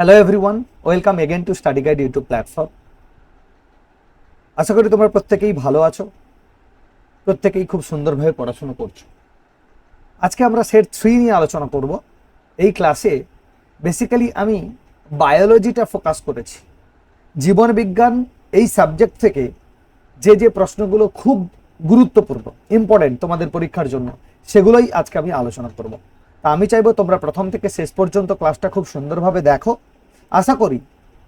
Hello everyone welcome again to study guide YouTube platform আশা করি তোমরা প্রত্যেকেই ভালো আছো, প্রত্যেকেই খুব সুন্দরভাবে পড়াশোনা করছ। আজকে আমরা সেট থ্রি নিয়ে আলোচনা করব। এই ক্লাসে বেসিক্যালি আমি বায়োলজিটা ফোকাস করেছি। জীবন বিজ্ঞান এই সাবজেক্ট থেকে যে যে প্রশ্নগুলো খুব গুরুত্বপূর্ণ ইম্পর্টেন্ট তোমাদের পরীক্ষার জন্য, সেগুলোই আজকে আমি আলোচনা করব। আমি চাইব তোমরা প্রথম থেকে শেষ পর্যন্ত ক্লাসটা খুব সুন্দরভাবে দেখো। আশা করি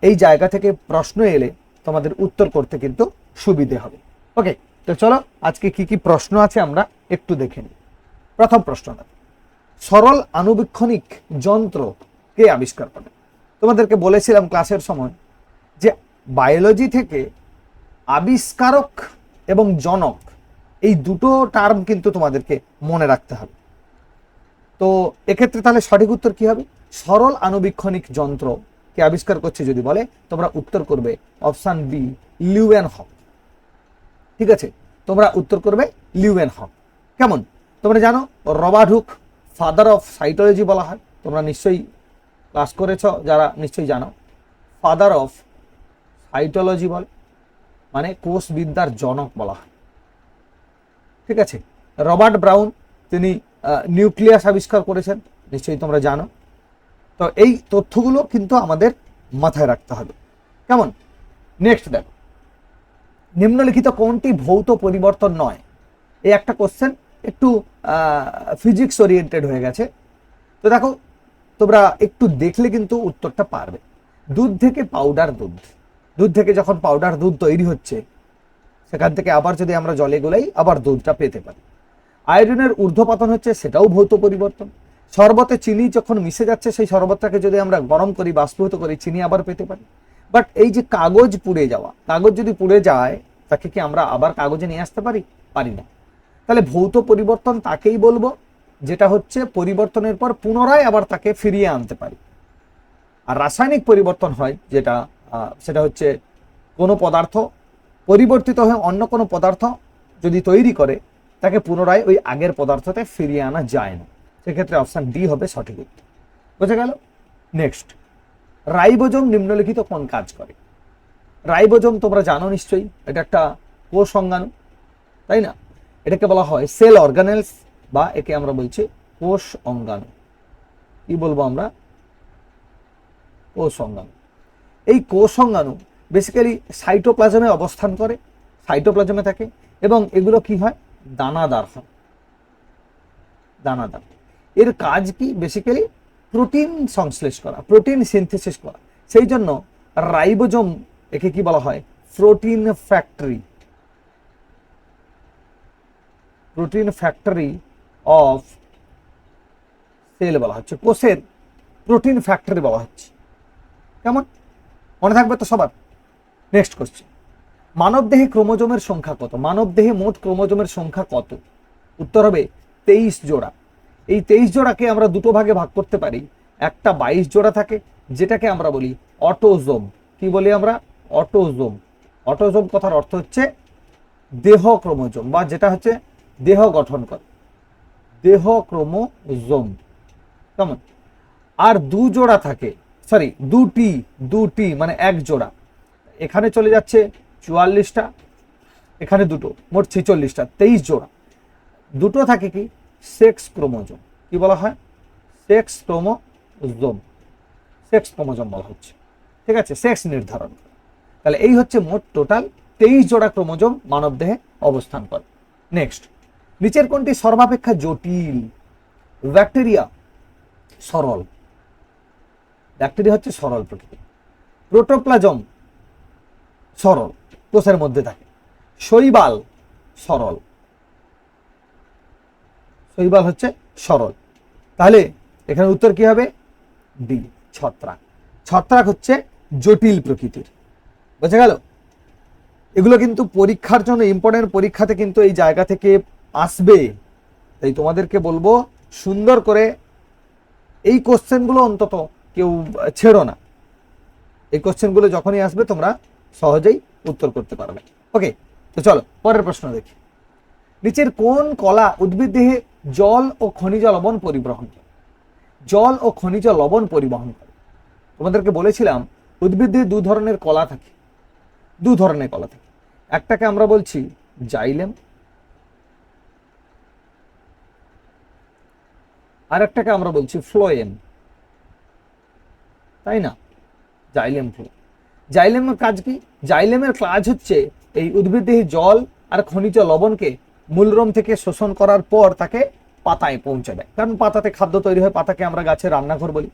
এই জায়গা থেকে প্রশ্ন এলে তোমাদের উত্তর করতে কিন্তু সুবিধে হবে। ওকে তো চলো আজকে কি কি প্রশ্ন আছে আমরা একটু দেখে নিই। প্রথম প্রশ্নটা সরল আনুবীক্ষণিক যন্ত্র কে আবিষ্কার করে? তোমাদেরকে বলেছিলাম ক্লাসের সময় যে বায়োলজি থেকে আবিষ্কারক এবং জনক এই দুটো টার্ম কিন্তু তোমাদেরকে মনে রাখতে হবে। তো এক্ষেত্রে তাহলে সঠিক উত্তর কি হবে? সরল আনুবীক্ষণিক যন্ত্র কে আবিষ্কার করছে যদি বলে, তোমরা উত্তর করবে অপশান বি, লিউয়েন হক। ঠিক আছে? তোমরা উত্তর করবে লিউয়েন হক। কেমন? তোমরা জানো Robert Hooke father of cytology বলা হয়। তোমরা নিশ্চয়ই ক্লাস করেছ, যারা নিশ্চয়ই জানো। ফাদার অফ সাইটোলজি বলে মানে কোষবিদ্যার জনক বলা হয়। ঠিক আছে? রবার্ট ব্রাউন, তিনি নিউক্লিয়াস আবিষ্কার করেছেন। নিশ্চয়ই তোমরা জানো। তো এই তথ্যগুলো কিন্তু আমাদের মাথায় রাখতে হবে। কেমন? নেক্সট দেখো। নিম্নলিখিত কোনটি ভৌত পরিবর্তন নয়? এই একটা কোশ্চেন একটু ফিজিক্স ওরিয়েন্টেড হয়ে গেছে। তো দেখো, তোমরা একটু দেখলে কিন্তু উত্তরটা পারবে। দুধ থেকে পাউডার দুধ। দুধ থেকে যখন পাউডার দুধ তৈরি হচ্ছে, সেখান থেকে আবার যদি আমরা জলে গোলাই, আবার দুধটা পেতে পারি। আয়োডিনের ঊর্ধ্বপাতন হচ্ছে, সেটাও ভৌত পরিবর্তন। শরবতে চিনি যখন মিশে যাচ্ছে, সেই শরবতটাকে যদি আমরা গরম করি, বাষ্পীভূত করি, চিনি আবার পেতে পারি। বাট এই যে কাগজ পুড়ে যাওয়া, কাগজ যদি পুড়ে যায়, তাকে কি আমরা আবার কাগজে নিয়ে আসতে পারি? পারি না। তাহলে ভৌত পরিবর্তন তাকেই বলব, যেটা হচ্ছে পরিবর্তনের পর পুনরায় আবার তাকে ফিরিয়ে আনতে পারি। আর রাসায়নিক পরিবর্তন হয়, যেটা সেটা হচ্ছে কোনো পদার্থ পরিবর্তিত হয়ে অন্য কোনো পদার্থ যদি তৈরি করে, তাকে পুনরায় ওই আগের পদার্থতে ফিরিয়ে আনা যায় না। সেক্ষেত্রে অপশান ডি হবে সঠিক উত্তর। বোঝা গেল? নেক্সট রাইবোজোম নিম্নলিখিত কোন কাজ করে? রাইবোজোম তোমরা জানো নিশ্চয়ই, এটা একটা কোষ অঙ্গাণু, তাই না? এটাকে বলা হয় সেল অর্গানেলস বা একে আমরা বলছি কোষ অঙ্গাণু। কি বলব আমরা? কোষ অঙ্গাণু। এই কোষ অঙ্গাণু বেসিক্যালি সাইটোপ্লাজমে অবস্থান করে সাইটোপ্লাজমে থাকে, এবং এগুলো কি হয়? দানাদার হয়। দানাদার। এর কাজ কি? বেসিক্যালি প্রোটিন সংশ্লেষ করা প্রোটিন সিনথেসিস করা। সেই জন্য রাইবোজোম একে কি বলা হয়? Protein factory protein factory of cell বলা হচ্ছে, কোষের প্রোটিন ফ্যাক্টরি বলা হচ্ছে। কেমন? মনে থাকবে তো সবার? নেক্সট কোশ্চেন মানবদেহে ক্রোমোজোমের সংখ্যা কত? মানবদেহে মোট ক্রোমোজোমের সংখ্যা কত? উত্তর হবে তেইশ জোড়া। এই তেইশ জোড়াকে আমরা দুটো ভাগে ভাগ করতে পারি। একটা বাইশ জোড়া থাকে, যেটাকে আমরা বলি অটোজোম। কি বলি আমরা? অটোজোম। অটোজোম কথার অর্থ হচ্ছে দেহ ক্রোমোজোম বা যেটা হচ্ছে দেহ গঠন করে। দেহ ক্রোমোজোম। কেমন? আর দু জোড়া থাকে সরি দুটি দুটি মানে এক জোড়া। এখানে চলে যাচ্ছে চুয়াল্লিশটা, এখানে দুটো, মোট ছেচল্লিশটা, তেইশ জোড়া। দুটো থাকে কি? Sex chromosome. কি বলা হয়? Sex chromosome. সেক্স ক্রোমোজোম বলা হচ্ছে। ঠিক আছে? সেক্স নির্ধারণ। তাহলে এই হচ্ছে মোট টোটাল তেইশ জোড়া ক্রোমোজোম মানবদেহে অবস্থান করে। নেক্সট। নিচের কোনটি সর্বাপেক্ষা জটিল? ব্যাকটেরিয়া। সরল। ব্যাকটেরিয়া হচ্ছে সরল প্রকৃতি। প্রোটোপ্লাজম। সরল। কোষের মধ্যে থাকে। শৈবাল। সরল। শৈবাল হচ্ছে সরল। তাহলে এখানে উত্তর কি হবে? ডি ছত্রাক। ছত্রাক হচ্ছে জটিল প্রকৃতির। বোঝা গেল? এগুলো কিন্তু পরীক্ষার জন্য ইম্পর্টেন্ট পরীক্ষাতে কিন্তু এই জায়গা থেকে আসবে। তাই তোমাদেরকে বলব, সুন্দর করে এই কোশ্চেনগুলো অন্তত কেউ ছেড়ো না। এই কোশ্চেনগুলো যখনই আসবে তোমরা সহজেই উত্তর করতে পারবে। ওকে তো চলো, পরের প্রশ্ন দেখি। নিচের কোন কলা উদ্ভিদ দেহে জল ও খনিজ লবণ পরিবহন করে? জল ও খনিজ লবণ পরিবহন করে। তোমাদেরকে বলেছিলাম, উদ্ভিদে দু ধরনের কলা থাকে। দু ধরনের কলা থাকে। একটাকে আমরা বলছি জাইলেম, আর একটাকে আমরা বলছি ফ্লোয়েম। তাই না? Xylem flow. জাইলেমের কাজ কি? জাইলেমের কাজ হচ্ছে এই উদ্ভিদদেহী জল আর খনিজ লবণকে মূলরম থেকে শোষণ করার পর তাকে পাতায় পৌঁছে দেয়। কারণ পাতাতে খাদ্য তৈরি হয় পাতাকে আমরা গাছের রান্নাঘর বলি।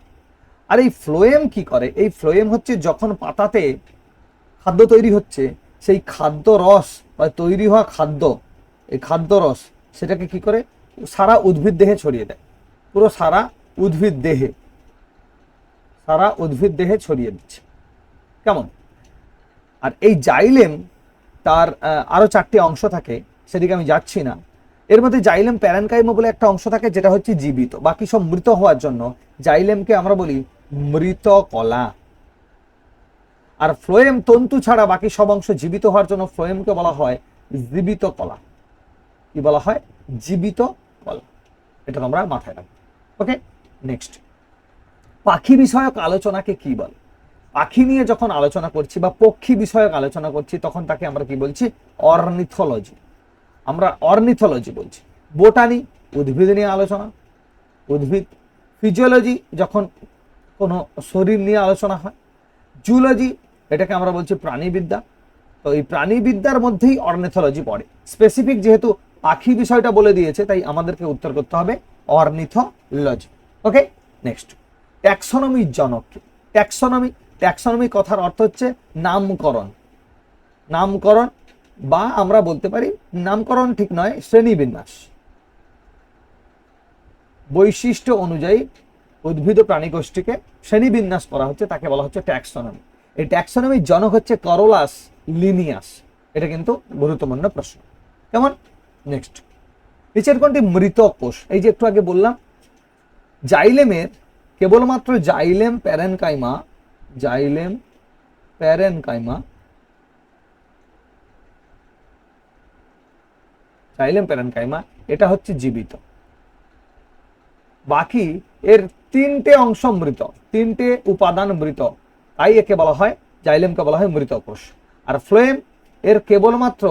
আর এই ফ্লোয়েম কি করে? এই ফ্লোয়েম হচ্ছে যখন পাতাতে খাদ্য তৈরি হচ্ছে সেই খাদ্য রস বা তৈরি হওয়া খাদ্য এই খাদ্য রস সেটাকে কি করে? সারা উদ্ভিদ দেহে ছড়িয়ে দেয়। পুরো সারা উদ্ভিদ দেহে সারা উদ্ভিদ দেহে ছড়িয়ে দিচ্ছে। কেমন? আর এই জাইলেম তার আহ, আরও চারটি অংশ থাকে। সেদিকে আমি যাচ্ছি না। এর মধ্যে জাইলেম প্যারানকাইমো বলে একটা অংশ থাকে, যেটা হচ্ছে জীবিত। বাকি সব মৃত হওয়ার জন্য জাইলেমকে আমরা বলি মৃত কলা। আর ফ্লোয়েম তন্তু ছাড়া বাকি সব অংশ জীবিত হওয়ার জন্য ফ্লোয়েমকে বলা হয় জীবিত কলা। কি বলা হয়? জীবিত কলা। এটা তোমরা মাথায় রাখবে। ওকে নেক্সট পাখি বিষয়ক আলোচনাকে কি বলে? পাখি নিয়ে যখন আলোচনা করছি বা পক্ষী বিষয়ক আলোচনা করছি, তখন তাকে আমরা কি বলছি? অর্নিথোলজি। আমরা অর্নিথোলজি বলছি। বোটানি উদ্ভিদ নিয়ে আলোচনা, উদ্ভিদ ফিজিওলজি যখন কোনো শরীর নিয়ে আলোচনা হয় জুলজি এটাকে আমরা বলছি প্রাণীবিদ্যা। তো এই প্রাণীবিদ্যার মধ্যেই অর্নিথোলজি পড়ে। স্পেসিফিক যেহেতু পাখি বিষয়টা বলে দিয়েছে, তাই আমাদেরকে উত্তর করতে হবে অর্নিথোলজি ওকে নেক্সট ট্যাক্সোনমির জনক? ট্যাক্সোনমি ট্যাক্সোনমি কথার অর্থ হচ্ছে নামকরণ। নামকরণ বা আমরা বলতে পারি নামকরণ ঠিক নয়, শ্রেণীবিন্যাস। বৈশিষ্ট্য অনুযায়ী উদ্ভিদ প্রাণী গোষ্ঠীকে শ্রেণীবিন্যাস করা হচ্ছে, তাকে বলা হচ্ছে ট্যাক্সোনমি। এই ট্যাক্সোনমির জনক হচ্ছে করোলাস লিনিয়াস এটা কিন্তু গুরুত্বপূর্ণ প্রশ্ন। কেমন? নেক্সট নিচের কোনটি? মৃত কোষ এই যে একটু আগে বললাম, জাইলেমের কেবলমাত্র xylem parenchyma xylem parenchyma xylem parenchyma এটা হচ্ছে জীবিত। বাকি এর তিনটে অংশ মৃত, তিনটে উপাদান মৃত। তাই একে বলা হয়, জাইলেমকে বলা হয় মৃত কোষ। আর ফ্লোয়েম, এর কেবলমাত্র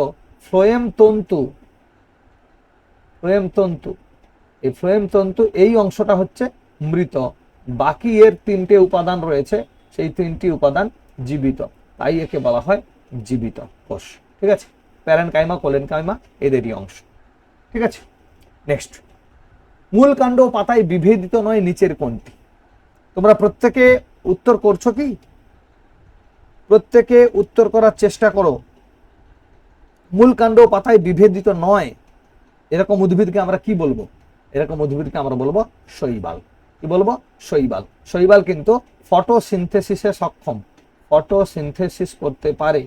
ফ্লোয়েম তন্তু ফ্লোয়েম তন্তু। এই ফ্লোয়েম তন্তু, এই অংশটা হচ্ছে মৃত। বাকি এর তিনটে উপাদান রয়েছে, সেই তিনটি উপাদান জীবিত। তাই একে বলা হয় জীবিত কোষ। ঠিক আছে? প্যারেন কাইমা কোলেন কাইমা এদেরই অংশ। ঠিক আছে? নেক্সট মূল কাণ্ড পাতায় বিভেদিত নয় নিচের কোনটি তোমরা প্রত্যেকে উত্তর করছ কি? প্রত্যেকে উত্তর করার চেষ্টা করো। মূল কাণ্ড পাতায় বিভেদিত নয়। এরকম উদ্ভিদকে আমরা কি বলব? এরকম উদ্ভিদকে আমরা বলব শৈবাল। কি বলব? শৈবাল। শৈবাল কিন্তু ফটোসিনথেসিসে সক্ষম। ফটোসিনথেসিস করতে পারে।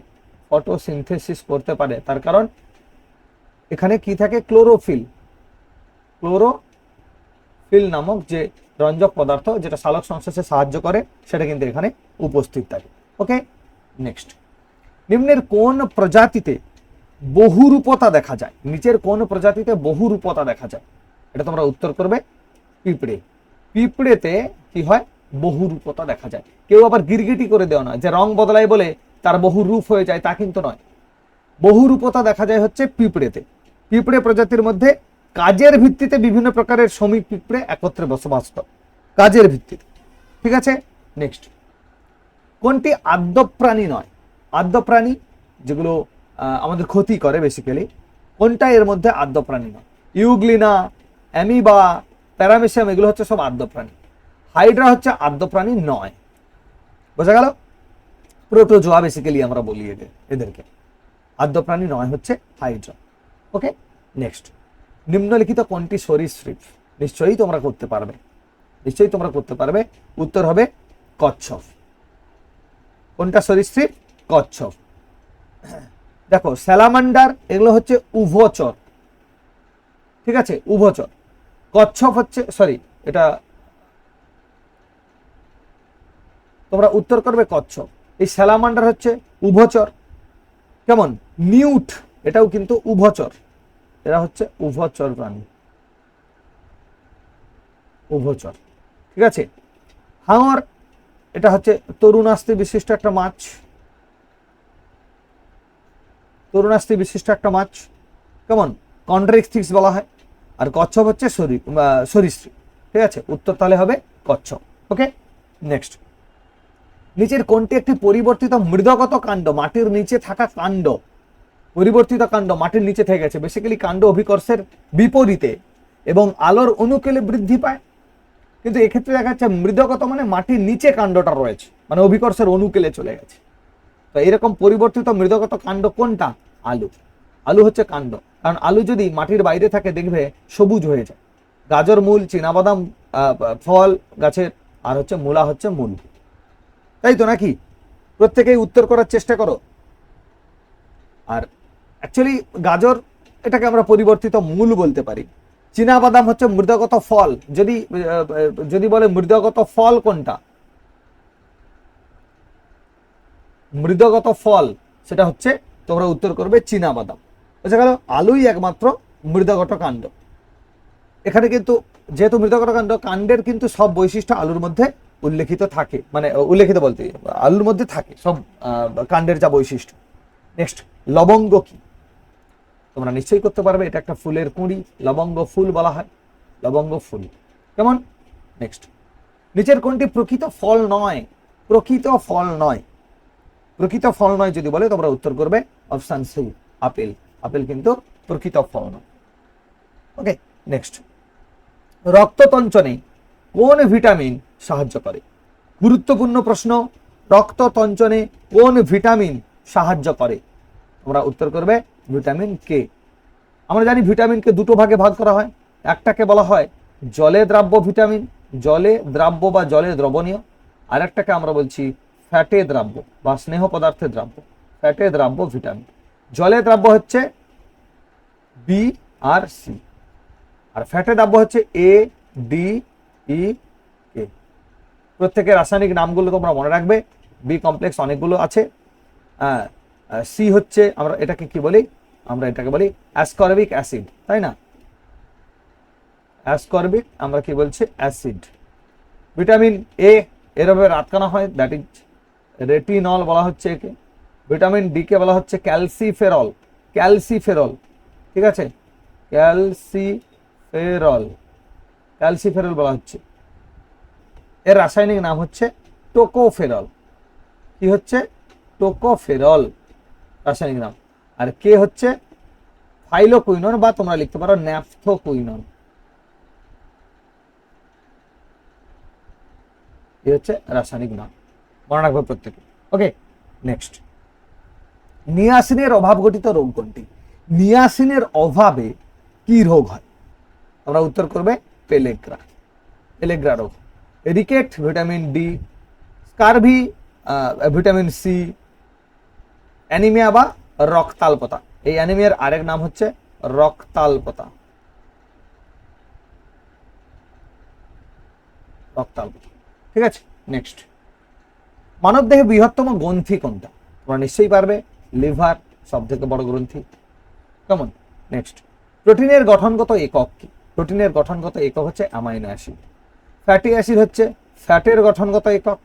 ফটোসিনথেসিস করতে পারে। তার কারণ এখানে কি থাকে? ক্লোরোফিল ক্লোরোফিল নামক যে রঞ্জক পদার্থ যেটা সালোক সংশ্লেষে সাহায্য করে, সেটা কিন্তু এখানে উপস্থিত থাকে। ওকে নেক্সট নিম্নের কোন প্রজাতিতে বহুরূপতা দেখা যায়? নিচের কোন প্রজাতিতে বহুরূপতা দেখা যায়? এটা তোমরা উত্তর করবে পিঁপড়ে। পিঁপড়েতে কি হয়? বহুরূপতা দেখা যায়। কেউ আবার গিরগিটি করে দেওয়া নয়। যে রং বদলায় বলে তার বহু রূপ হয়ে যায়, তা কিন্তু নয়। বহুরূপতা দেখা যায় হচ্ছে পিঁপড়েতে। পিঁপড়ে প্রজাতির মধ্যে কাজের ভিত্তিতে বিভিন্ন প্রকারের শ্রমিক পিঁপড়ে একত্রে বসবাস করে। কাজের ভিত্তিতে। ঠিক আছে? নেক্সট কোনটি আদ্যপ্রাণী নয়? আদ্যপ্রাণী, যেগুলো আমাদের ক্ষতি করে বেসিক্যালি কোনটা এর মধ্যে আদ্যপ্রাণী নয়? ইউগ্লিনা, অ্যামিবা প্যারামেসিয়াম এগুলো হচ্ছে সব আদ্য প্রাণী হাইড্রা হচ্ছে আদ্য প্রাণী নয়। বোঝা গেল? প্রোটোজোয়া বেসিক্যালি আমরা বলি এদের, এদেরকে। আদ্য প্রাণী নয় হচ্ছে হাইড্রা ওকে? নেক্সট নিম্নলিখিত কোনটি সরীসৃপ? নিশ্চয়ই তোমরা করতে পারবে। নিশ্চয়ই তোমরা করতে পারবে। উত্তর হবে কচ্ছপ। কোনটা সরীসৃপ? কচ্ছপ। দেখো, স্যালামান্ডার এগুলো হচ্ছে উভচর। ঠিক আছে? উভচর। কচ্ছপ হচ্ছে সরি এটা তোমরা উত্তর করবে কচ্ছপ। এই স্যালামান্ডার হচ্ছে উভচর। কেমন? নিউট, এটাও কিন্তু উভচর। এরা হচ্ছে উভচর প্রাণী। উভচর। ঠিক আছে? হাঙর, এটা হচ্ছে তরুণাস্তি বিশিষ্ট একটা মাছ। তরুণাস্তি বিশিষ্ট একটা মাছ। কেমন? কন্ট্রিক্সিক্স বলা হয়। আর কচ্ছপ হচ্ছে সরি- সরীসৃপ। ঠিক আছে? উত্তর তাহলে হবে কচ্ছপ। ওকে? নেক্সট। নিচের কোনটি একটি পরিবর্তিত মৃদগত কাণ্ড, মাটির নিচে থাকা কাণ্ড। পরিবর্তিত কাণ্ড, মাটির নিচে থেকে গেছে। বেসিক্যালি কাণ্ড অভিকর্ষের বিপরীতে এবং আলোর অনুকেলে বৃদ্ধি পায়। কিন্তু এক্ষেত্রে দেখা যাচ্ছে মৃদগত মানে মাটির নিচে কাণ্ডটা রয়েছে মানে অভিকর্ষের অনুকেলে চলে গেছে। তো এরকম পরিবর্তিত মৃদগত কাণ্ড কোনটা? আলু। আলু হচ্ছে কাণ্ড। কারণ আলু যদি মাটির বাইরে থাকে, দেখবে সবুজ হয়ে যায়। গাজর, মূল, চীনাবাদাম ফল, গাছের, আর হচ্ছে মূলা হচ্ছে মূল তাই তো নাকি? প্রত্যেকেই উত্তর করার চেষ্টা করো। আর অ্যাকচুয়ালি গাজর এটাকে আমরা পরিবর্তিত মূল বলতে পারি। চীনাবাদাম হচ্ছে মৃদগত ফল। যদি যদি বলে মৃদগত ফল কোনটা? মৃদগত ফল, সেটা হচ্ছে তোমরা উত্তর করবে চীনাবাদাম। বুঝা গেল? আলুই একমাত্র মৃদগত কাণ্ড। এখানে কিন্তু যেহেতু মৃদগত কাণ্ড, কাণ্ডের কিন্তু সব বৈশিষ্ট্য আলুর মধ্যে উল্লেখিত থাকে মানে উল্লেখিত বলতে, আলুর মধ্যে থাকে, সব কাণ্ডের যা বৈশিষ্ট্য। নেক্সট লবঙ্গ কি? তোমরা নিশ্চয়ই করতে পারবে, এটা একটা ফুলের কুঁড়ি, লবঙ্গ ফুল বলা হয়, লবঙ্গ ফুল। কেমন? নেক্সট নিচের কোনটি প্রকৃত ফল নয়? প্রকৃত ফল নয়। প্রকৃত ফল নয় যদি বলে, তোমরা উত্তর করবে অপশান সি আপেল। আপেল কিন্তু প্রকৃত ফল নয়। ওকে নেক্সট রক্ততঞ্চনে কোন ভিটামিন সাহায্য করে। গুরুত্বপূর্ণ প্রশ্ন, রক্ত তঞ্চনে কোন ভিটামিন সাহায্য করে? তোমরা উত্তর করবে, ভিটামিন কে? আমরা জানি ভিটামিনকে দুটো ভাগে ভাগ করা হয়। একটাকে বলা হয় জলে দ্রাব্য ভিটামিন, জলে দ্রাব্য বা জলে দ্রবণীয়। আর একটাকে আমরা বলছি ফ্যাটে দ্রাব্য বা স্নেহ পদার্থে দ্রাব্য, ফ্যাটে দ্রাব্য ভিটামিন। জলে দ্রাব্য হচ্ছে বি আর সি। আর ফ্যাটে দ্রাব্য হচ্ছে এ, ডি, ই প্রত্যেকের রাসায়নিক নামগুলো তোমরা মনে রাখবে। বি কমপ্লেক্স অনেকগুলো আছে। সি হচ্ছে আমরা এটাকে কি বলি? আমরা এটাকে বলি অ্যাসকর্বিক অ্যাসিড তাই না? অ্যাসকর্বিক আমরা কি বলছি? অ্যাসিড ভিটামিন এ এরভাবে রাতকানা হয় দ্যাট ইজ রেটিনল বলা হচ্ছে একে। ভিটামিন ডি কে বলা হচ্ছে ক্যালসিফেরল ক্যালসিফেরল ঠিক আছে? ক্যালসিফেরল ক্যালসিফেরল বলা হচ্ছে। এর রাসায়নিক নাম হচ্ছে টোকোফেরল। কি হচ্ছে? টোকোফেরল রাসায়নিক নাম। আর কে হচ্ছে ফাইলোকুইনন বা তোমরা লিখতে পারো ন্যাপথোকুইনন। এই হচ্ছে রাসায়নিক নাম। মনে রাখবে প্রত্যেকে। ওকে নেক্সট নিয়াসিনের অভাব ঘটিত রোগ কোনটি? নিয়াসিনের অভাবে কি রোগ হয়? তোমরা উত্তর করবে পেলেগ্রা। পেলেগ্রা রোগ। Rickets vitamin D, scurvy vitamin C, anaemia বা রক্তাল্পতা। এই অ্যানিমিয়ার আরেক নাম হচ্ছে রক্তাল্পতা। রক্তাল্পতা। ঠিক আছে, নেক্সট। মানবদেহে বৃহত্তম গ্রন্থি কোনটা? তোমরা নিশ্চয়ই পারবে, লিভার, সব থেকে বড় গ্রন্থি। কেমন? নেক্সট। প্রোটিনের গঠনগত একক কি? প্রোটিনের গঠনগত একক হচ্ছে অ্যামাইনো অ্যাসিড। ফ্যাটি অ্যাসিড হচ্ছে ফ্যাটের গঠনগত একক।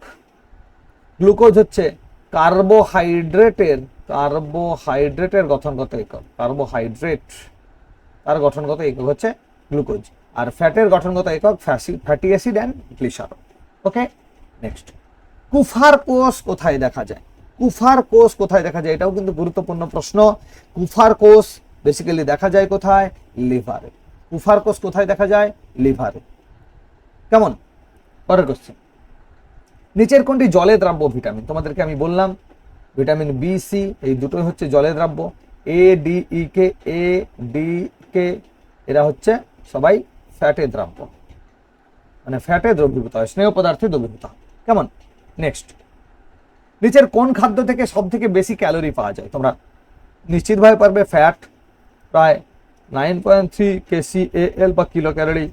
গ্লুকোজ হচ্ছে কার্বোহাইড্রেটের কার্বোহাইড্রেটের গঠনগত একক। কার্বোহাইড্রেট তার গঠনগত একক হচ্ছে গ্লুকোজ আর ফ্যাটের গঠনগত একক fatty acid and glycerol okay next Kupffer কোষ কোথায় দেখা যায়? কুফার কোষ কোথায় দেখা যায়? এটাও কিন্তু গুরুত্বপূর্ণ প্রশ্ন। কুফার কোষ বেসিক্যালি দেখা যায় কোথায়? লিভারে। কুফার কোষ কোথায় দেখা যায়? লিভারে। কেমন? পরের কোশ্চেন নিচের কোনটি? জলে দ্রাব্য ভিটামিন। তোমাদেরকে আমি বললাম, ভিটামিন বি সি এই দুটোই হচ্ছে জলে দ্রাব্য। A D E K A D কে এরা হচ্ছে সবাই ফ্যাটে দ্রাব্য। মানে ফ্যাটে দ্রবীভূত হয়, স্নেহ পদার্থে দ্রবীভূত কেমন? নেক্সট নিচের কোন খাদ্য থেকে সব থেকে বেশি ক্যালোরি পাওয়া যায়? তোমরা নিশ্চিতভাবে পারবে, ফ্যাট প্রায় nine point three K C L kilo calorie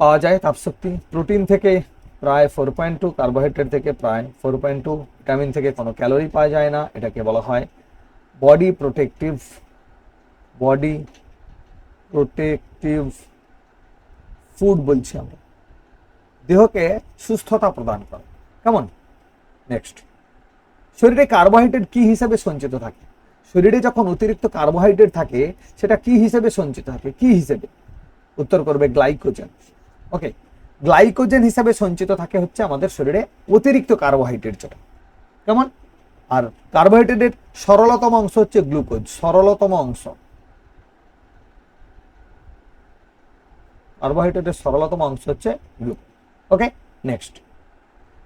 পাওয়া যায় তাপশক্তি প্রোটিন থেকে প্রায় ফোর পয়েন্ট টু কার্বোহাইড্রেট থেকে প্রায় ফোর পয়েন্ট টু ভিটামিন থেকে কোনো ক্যালোরি পাওয়া যায় না, এটাকে বলা হয় body protective body protective food বলছি আমরা। দেহকে সুস্থতা প্রদান করে। কেমন? নেক্সট শরীরে কার্বোহাইড্রেট কি হিসাবে সঞ্চিত থাকে? শরীরে যখন অতিরিক্ত কার্বোহাইড্রেট থাকে, সেটা কি হিসেবে সঞ্চিত থাকে? কি হিসেবে? উত্তর করবে গ্লাইকোজেন ওকে গ্লাইকোজেন হিসাবে সঞ্চিত থাকে হচ্ছে আমাদের শরীরে অতিরিক্ত কার্বোহাইড্রেট যেটা। কেমন? আর কার্বোহাইড্রেটের সরলতম অংশ হচ্ছে গ্লুকোজ সরলতম অংশ। কার্বোহাইড্রেটের সরলতম অংশ হচ্ছে glucose okay next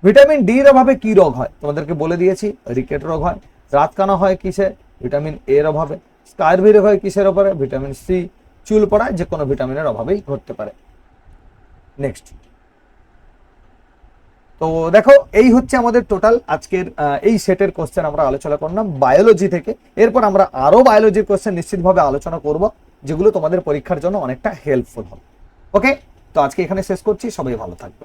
vitamin D এর অভাবে কি রোগ হয়? তোমাদেরকে বলে দিয়েছি রিকেট রোগ হয়। রাতকানা হয় কিসে ভিটামিন এর অভাবে। স্কারভি রোগ হয় কিসের অভাবে ভিটামিন সি চুল পড়া যে কোনো ভিটামিনের অভাবেই ঘটতে পারে। নেক্সট তো দেখো, এই হচ্ছে আমাদের টোটাল আজকের এই সেটের কোশ্চেন আমরা আলোচনা করলাম বায়োলজি থেকে। এরপর আমরা আরও বায়োলজির কোশ্চেন নিশ্চিতভাবে আলোচনা করব, যেগুলো তোমাদের পরীক্ষার জন্য অনেকটা হেল্পফুল হবে। ওকে তো আজকে এখানে শেষ করছি, সবাই ভালো থাকবে।